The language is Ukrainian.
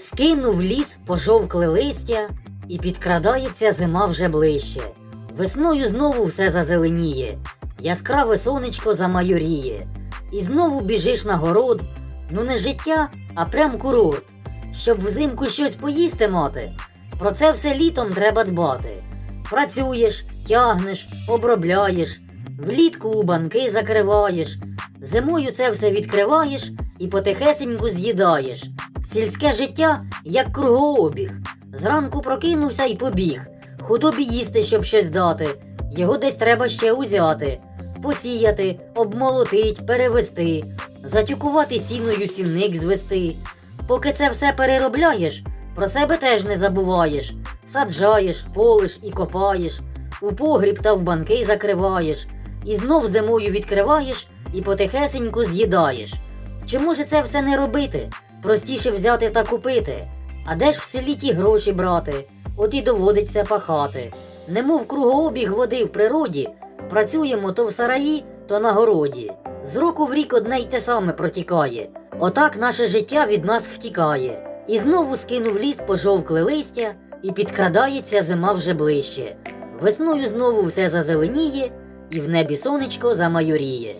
Скинув ліс, пожовкли листя, і підкрадається зима вже ближче. Весною знову все зазеленіє, яскраве сонечко замайоріє. І знову біжиш на город, ну не життя, а прям курорт. Щоб взимку щось поїсти мати. Про це все літом треба дбати. Працюєш, тягнеш, обробляєш, влітку у банки закриваєш, зимою це все відкриваєш і потихесеньку з'їдаєш. Сільське життя як кругообіг. Зранку прокинувся і побіг. Худобі їсти, щоб щось дати. Його десь треба ще узяти, посіяти, обмолотить, перевести, затюкувати сіною сінник звести. Поки це все переробляєш, про себе теж не забуваєш. Саджаєш, полиш і копаєш, у погріб та в банки закриваєш, і знов зимою відкриваєш і потихесеньку з'їдаєш. Чи може це все не робити? Простіше взяти та купити. А де ж в селі ті гроші брати? От і доводиться пахати. Немов кругообіг води в природі, працюємо то в сараї, то на городі. З року в рік одне й те саме протікає. Отак наше життя від нас втікає. І знову скинув ліс пожовкли листя, і підкрадається зима вже ближче. Весною знову все зазеленіє, і в небі сонечко замайоріє.